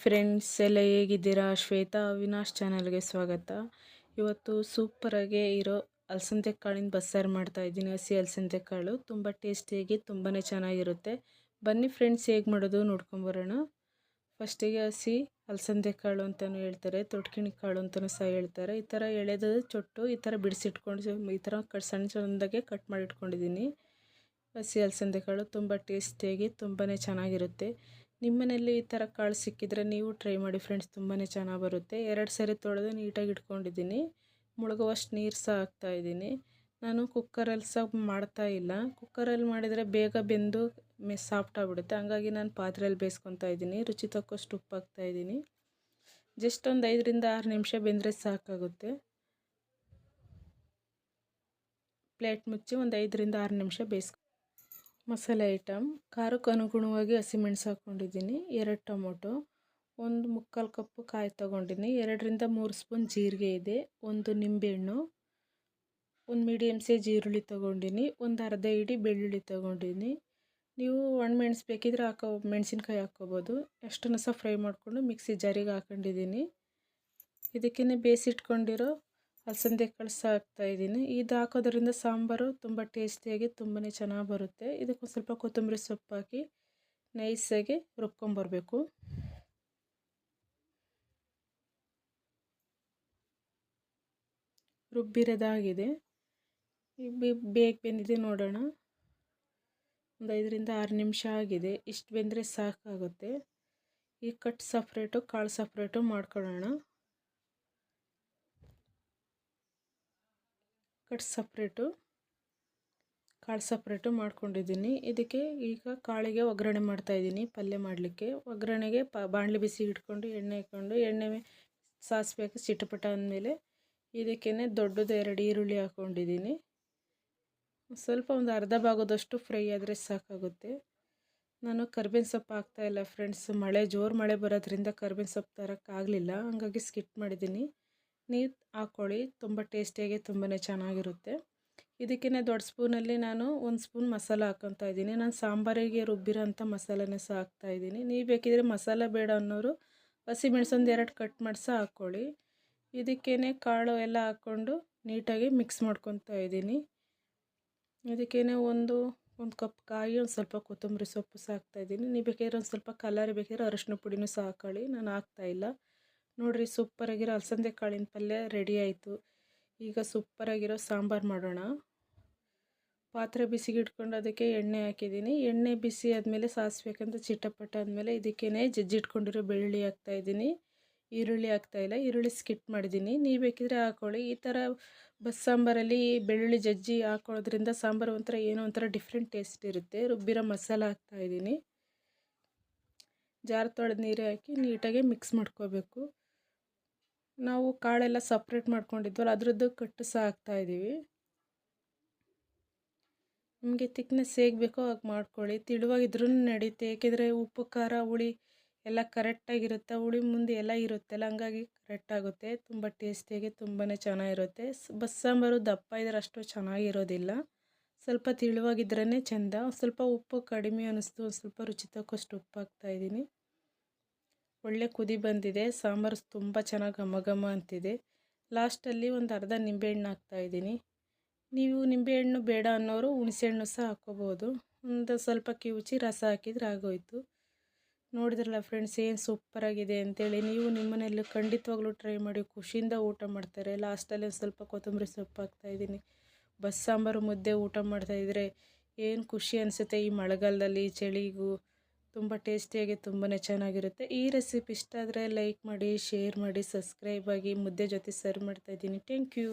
Friends ಎಲ್ಲ ಹೇಗಿದ್ದೀರಾ? ಶ್ವೇತಾ, ಅವಿನಾಶ್ ಚಾನಲ್ಗೆ ಸ್ವಾಗತ. ಇವತ್ತು ಸೂಪರಾಗಿ ಇರೋ ಅಲಸಂದೆ ಕಾಳಿನ ಬಸ್ಸಾರು ಮಾಡ್ತಾ ಇದ್ದೀನಿ. ಹಸಿ ಅಲಸಂದೆ ಕಾಳು ತುಂಬ ಟೇಸ್ಟಿಯಾಗಿ ತುಂಬಾ ಚೆನ್ನಾಗಿರುತ್ತೆ. ಬನ್ನಿ ಫ್ರೆಂಡ್ಸ್ ಹೇಗೆ ಮಾಡೋದು ನೋಡ್ಕೊಂಬರೋಣ ಫಸ್ಟಿಗೆ ಹಸಿ ಅಲಸಂದೆ ಕಾಳು ಅಂತಲೂ ಹೇಳ್ತಾರೆ. ತೊಟ್ಕಿಣಿ ಕಾಳು ಅಂತಲೂ ಸಹ ಹೇಳ್ತಾರೆ. ಈ ಥರ ಎಳೆದು ಚೊಟ್ಟು ಈ ಥರ ಬಿಡಿಸಿಟ್ಕೊಂಡು ಈ ಥರ ಕಟ್ ಸಣ್ಣ ಸಣ್ಣದಾಗೆ ಕಟ್ ಮಾಡಿ ಇಟ್ಕೊಂಡಿದ್ದೀನಿ ಹಸಿ ಅಲಸಂದೆ ಕಾಳು ತುಂಬ ಟೇಸ್ಟಿಯಾಗಿ ತುಂಬಾ ಚೆನ್ನಾಗಿರುತ್ತೆ. ನಿಮ್ಮನೇಲಿ ಈ ಥರ ಕಾಳು ಸಿಕ್ಕಿದ್ರೆ ನೀವು ಟ್ರೈ ಮಾಡಿ ಫ್ರೆಂಡ್ಸ್ ತುಂಬಾ ಚೆನ್ನಾಗಿ ಬರುತ್ತೆ. ಎರಡು ಸರಿ ತೊಳೆದು ನೀಟಾಗಿ ಇಟ್ಕೊಂಡಿದ್ದೀನಿ. ಮುಳುಗುವಷ್ಟು ನೀರು ಸಹ ಹಾಕ್ತಾಯಿದ್ದೀನಿ ನಾನು ಕುಕ್ಕರಲ್ಲಿ ಸಹ ಮಾಡ್ತಾ ಇಲ್ಲ. ಕುಕ್ಕರಲ್ಲಿ ಮಾಡಿದರೆ ಬೇಗ ಬೆಂದು ಮೆ ಸಾಫ್ಟ್ ಆಗಿಬಿಡುತ್ತೆ. ಹಂಗಾಗಿ ನಾನು ಪಾತ್ರೆಯಲ್ಲಿ ಬೇಯಿಸ್ಕೊತಾ ಇದ್ದೀನಿ. ರುಚಿ ತಕ್ಕಷ್ಟು ಉಪ್ಪು ಹಾಕ್ತಾಯಿದ್ದೀನಿ ಜಸ್ಟ್ ಒಂದು ಐದರಿಂದ ಆರು ನಿಮಿಷ ಬೆಂದರೆ ಸಾಕಾಗುತ್ತೆ. ಪ್ಲೇಟ್ ಮುಚ್ಚಿ ಒಂದು ಐದರಿಂದ ಆರು ನಿಮಿಷ ಬೇಯಿಸ್ಕೊ ಮಸಾಲೆ ಐಟಮ್, ಖಾರಕ್ಕೆ ಅನುಗುಣವಾಗಿ ಹಸಿಮೆಣಸು ಹಾಕ್ಕೊಂಡಿದ್ದೀನಿ, ಎರಡು ಟೊಮೊಟೊ, ಒಂದು ಮುಕ್ಕಾಲು ಕಪ್ಪು ಕಾಯಿ ತೊಗೊಂಡಿನಿ ಎರಡರಿಂದ ಮೂರು ಸ್ಪೂನ್ ಜೀರಿಗೆ ಇದೆ, ಒಂದು ನಿಂಬೆಹಣ್ಣು, ಒಂದು ಮೀಡಿಯಮ್ ಸೈಜ್ ಈರುಳ್ಳಿ ತೊಗೊಂಡಿನಿ ಒಂದು ಅರ್ಧ ಇಡಿ ಬೆಳ್ಳುಳ್ಳಿ ತೊಗೊಂಡಿನಿ ನೀವು ಒಣಮೆಣ್ಸು ಬೇಕಿದ್ರೆ ಹಾಕೋ, ಮೆಣಸಿನ್ಕಾಯಿ ಹಾಕ್ಕೋಬೋದು, ಎಷ್ಟನ್ನು ಸಹ ಫ್ರೈ ಮಾಡಿಕೊಂಡು ಮಿಕ್ಸಿ ಜಾರಿಗೆ ಹಾಕೊಂಡಿದ್ದೀನಿ. ಇದಕ್ಕೇ ಬೇಯಿಸಿಟ್ಕೊಂಡಿರೋ ಅಲಸಂದೆ ಕಳ್ಸ ಹಾಕ್ತಾಯಿದ್ದೀನಿ ಇದು ಹಾಕೋದ್ರಿಂದ ಸಾಂಬಾರು ತುಂಬ ಟೇಸ್ಟಿಯಾಗಿ ತುಂಬಾ ಚೆನ್ನಾಗಿ ಬರುತ್ತೆ. ಇದಕ್ಕೆ ಸ್ವಲ್ಪ ಕೊತ್ತಂಬರಿ ಸೊಪ್ಪು ಹಾಕಿ ನೈಸಾಗಿ ರುಬ್ಕೊಂಬರಬೇಕು. ರುಬ್ಬಿರೋದಾಗಿದೆ. ಬೇಗ ಬೆಂದಿದೆ ನೋಡೋಣ. ಒಂದು ಐದರಿಂದ ಆರು ನಿಮಿಷ ಆಗಿದೆ. ಇಷ್ಟು ಬೆಂದರೆ ಸಾಕಾಗುತ್ತೆ. ಈ ಕಟ್ ಸಪ್ರೇಟು ಕಾಳು ಸಪ್ರೇಟು ಮಾಡ್ಕೊಳ್ಳೋಣ. ಕಟ್ ಸಪ್ರೇಟು ಕಾಳು ಸಪ್ರೇಟು ಮಾಡ್ಕೊಂಡಿದ್ದೀನಿ. ಇದಕ್ಕೆ ಈಗ ಕಾಳಿಗೆ ಒಗ್ಗರಣೆ ಮಾಡ್ತಾಯಿದ್ದೀನಿ ಪಲ್ಯ ಮಾಡಲಿಕ್ಕೆ. ಒಗ್ಗರಣೆಗೆ ಪ, ಬಾಣಲಿ ಬಿಸಿ ಇಟ್ಕೊಂಡು, ಎಣ್ಣೆ ಹಾಕ್ಕೊಂಡು ಎಣ್ಣೆ ಸಾಸಿವೆ ಹಾಕಿ ಚಿಟಪಟ ಅಂದಮೇಲೆ ಇದಕ್ಕೇ ದೊಡ್ಡದು ಎರಡು ಈರುಳ್ಳಿ ಹಾಕ್ಕೊಂಡಿದ್ದೀನಿ ಸ್ವಲ್ಪ ಒಂದು ಅರ್ಧ ಭಾಗದಷ್ಟು ಫ್ರೈ ಆದರೆ ಸಾಕಾಗುತ್ತೆ. ನಾನು ಕರ್ಬೇವಿನ ಸೊಪ್ಪು ಹಾಕ್ತಾಯಿಲ್ಲ ಫ್ರೆಂಡ್ಸ್. ಮಳೆ, ಜೋರು ಮಳೆ ಬರೋದ್ರಿಂದ ಕರ್ಬೇವಿನ ಸೊಪ್ಪು ತರೋಕ್ಕಾಗಲಿಲ್ಲ. ಹಂಗಾಗಿ ಸ್ಕಿಟ್ ಮಾಡಿದ್ದೀನಿ. ನೀವು ಹಾಕ್ಕೊಳ್ಳಿ ತುಂಬ ಟೇಸ್ಟಿಯಾಗಿ ತುಂಬಾ ಚೆನ್ನಾಗಿರುತ್ತೆ. ಇದಕ್ಕೇ ದೊಡ್ಡ ಸ್ಪೂನಲ್ಲಿ ನಾನು ಒಂದು ಸ್ಪೂನ್ ಮಸಾಲ ಹಾಕ್ಕೊತಾ ಇದ್ದೀನಿ. ನಾನು ಸಾಂಬಾರಿಗೆ ರುಬ್ಬಿರೋಂಥ ಮಸಾಲನೇ ಸಹ ಹಾಕ್ತಾಯಿದ್ದೀನಿ ನೀವು ಬೇಕಿದ್ರೆ ಮಸಾಲ ಬೇಡ ಅನ್ನೋರು ಹಸಿಮೆಣ್ಸೊಂದು ಎರಡು ಕಟ್ ಮಾಡಿ ಸಹ ಹಾಕ್ಕೊಳ್ಳಿ ಇದಕ್ಕೇ ಕಾಳು ಎಲ್ಲ ಹಾಕ್ಕೊಂಡು ನೀಟಾಗಿ ಮಿಕ್ಸ್ ಮಾಡ್ಕೊತಾ ಇದ್ದೀನಿ. ಇದಕ್ಕೇ ಒಂದು ಒಂದು ಕಪ್ ಕಾಯಿ, ಒಂದು ಸ್ವಲ್ಪ ಕೊತ್ತಂಬರಿ ಸೊಪ್ಪು ಸಹ ಹಾಕ್ತಾಯಿದ್ದೀನಿ ನೀವು ಬೇಕಾದ್ರೆ ಒಂದು ಸ್ವಲ್ಪ ಕಲರ್ ಬೇಕಾದ್ರೆ ಅರಶಿನ ಪುಡಿನೂ ಸಹ ಹಾಕೊಳ್ಳಿ. ನಾನು ಹಾಕ್ತಾಯಿಲ್ಲ ನೋಡಿರಿ ಸೂಪರಾಗಿರೋ ಅಲಸಂದೆ ಕಾಳಿನ ಪಲ್ಯ ರೆಡಿ ಆಯಿತು. ಈಗ ಸೂಪರಾಗಿರೋ ಸಾಂಬಾರು ಮಾಡೋಣ. ಪಾತ್ರೆ ಬಿಸಿಗೆ ಇಟ್ಕೊಂಡು ಅದಕ್ಕೆ ಎಣ್ಣೆ ಹಾಕಿದ್ದೀನಿ. ಎಣ್ಣೆ ಬಿಸಿ ಆದಮೇಲೆ ಸಾಸಿಬೇಕಂತ ಚಿಟ್ಟಪಟ್ಟ ಆದಮೇಲೆ ಇದಕ್ಕೇ ಜಜ್ಜಿಟ್ಕೊಂಡಿರೋ ಬೆಳ್ಳುಳ್ಳಿ ಹಾಕ್ತಾಯಿದ್ದೀನಿ ಈರುಳ್ಳಿ ಹಾಕ್ತಾಯಿಲ್ಲ ಈರುಳ್ಳಿ ಸ್ಕಿಟ್ ಮಾಡಿದ್ದೀನಿ. ನೀವು ಬೇಕಿದ್ರೆ ಹಾಕೊಳ್ಳಿ. ಈ ಥರ ಬಸ್ ಸಾಂಬಾರಲ್ಲಿ ಬೆಳ್ಳುಳ್ಳಿ ಜಜ್ಜಿ ಹಾಕೊಳ್ಳೋದ್ರಿಂದ ಸಾಂಬಾರು ಒಂಥರ ಏನೋ ಒಂಥರ ಡಿಫ್ರೆಂಟ್ ಟೇಸ್ಟ್ ಇರುತ್ತೆ. ರುಬ್ಬಿರೋ ಮಸಾಲ ಹಾಕ್ತಾಯಿದ್ದೀನಿ ಜಾರ್ ತೊಳೆದು ನೀರು ಹಾಕಿ ನೀಟಾಗಿ ಮಿಕ್ಸ್ ಮಾಡ್ಕೋಬೇಕು. ನಾವು ಕಾಳೆಲ್ಲ ಸಪ್ರೇಟ್ ಮಾಡ್ಕೊಂಡಿದ್ವಲ್ಲ, ಅದರದ್ದು ಕಟ್ಟು ಸಹ ಹಾಕ್ತಾಯಿದ್ದೀವಿ ನಿಮಗೆ ತಿಕ್ನೆಸ್ ಹೇಗೆ ಬೇಕೋ ಹಾಗೆ ಮಾಡ್ಕೊಳ್ಳಿ. ತಿಳುವಾಗಿದ್ರೂ ನಡೀತೆ ಏಕೆಂದರೆ ಉಪ್ಪು, ಖಾರ, ಹುಳಿ ಎಲ್ಲ ಕರೆಕ್ಟಾಗಿರುತ್ತೆ ಹುಳಿ ಮುಂದೆ ಎಲ್ಲ ಇರುತ್ತಲ್ಲ, ಹಂಗಾಗಿ ಕರೆಕ್ಟಾಗುತ್ತೆ ತುಂಬ ಟೇಸ್ಟಿಯಾಗಿ ತುಂಬಾ ಚೆನ್ನಾಗಿರುತ್ತೆ. ಬಸ್ ಸಾಂಬಾರು ದಪ್ಪ ಇದ್ರೆ ಅಷ್ಟು ಚೆನ್ನಾಗಿರೋದಿಲ್ಲ. ಸ್ವಲ್ಪ ತಿಳುವಾಗಿದ್ರೇ ಚೆಂದ. ಸ್ವಲ್ಪ ಉಪ್ಪು ಕಡಿಮೆ ಅನ್ನಿಸ್ತು ಸ್ವಲ್ಪ ರುಚಿ ತಕ್ಕಷ್ಟು ಉಪ್ಪು ಹಾಕ್ತಾಯಿದ್ದೀನಿ ಒಳ್ಳೆ ಕುದಿ ಬಂದಿದೆ, ಸಾಂಬಾರು ತುಂಬ ಚೆನ್ನಾಗಿ ಘಮ ಘಮ ಅಂತಿದೆ. ಲಾಸ್ಟಲ್ಲಿ ಒಂದು ಅರ್ಧ ನಿಂಬೆಹಣ್ಣು ಹಾಕ್ತಾಯಿದ್ದೀನಿ ನೀವು ನಿಂಬೆಹಣ್ಣು ಬೇಡ ಅನ್ನೋರು ಹುಣಸೆಹಣ್ಣು ಸಹ ಹಾಕ್ಕೋಬೋದು. ಒಂದು ಸ್ವಲ್ಪ ಕಿವುಚಿ ರಸ ಹಾಕಿದ್ರೆ ಆಗೋಯ್ತು. ನೋಡಿದ್ರಲ್ಲ ಫ್ರೆಂಡ್ಸ್ ಏನು ಸೂಪರಾಗಿದೆ ಅಂತೇಳಿ. ನೀವು ನಿಮ್ಮನೆಯಲ್ಲೂ ಖಂಡಿತವಾಗ್ಲೂ ಟ್ರೈ ಮಾಡಿ ಖುಷಿಯಿಂದ ಊಟ ಮಾಡ್ತಾರೆ. ಲಾಸ್ಟಲ್ಲಿ ಒಂದು ಸ್ವಲ್ಪ ಕೊತ್ತಂಬರಿ ಸೊಪ್ಪು ಹಾಕ್ತಾಯಿದ್ದೀನಿ ಬಸ್ ಸಾಂಬಾರು ಮುದ್ದೆ ಊಟ ಮಾಡ್ತಾಯಿದ್ರೆ ಏನು ಖುಷಿ ಅನಿಸುತ್ತೆ ಈ ಮಳೆಗಾಲದಲ್ಲಿ, ಚಳಿಗೂ? ತುಂಬ ಟೇಸ್ಟಿಯಾಗಿ ತುಂಬಾ ಚೆನ್ನಾಗಿರುತ್ತೆ. ಈ ರೆಸಿಪಿ ಇಷ್ಟ ಆದರೆ ಲೈಕ್ ಮಾಡಿ ಶೇರ್ ಮಾಡಿ ಸಬ್ಸ್ಕ್ರೈಬ್ ಆಗಿ ಮುದ್ದೆ ಜೊತೆ ಸರ್ವ್ ಮಾಡ್ತಾಯಿದ್ದೀನಿ ಥ್ಯಾಂಕ್ ಯು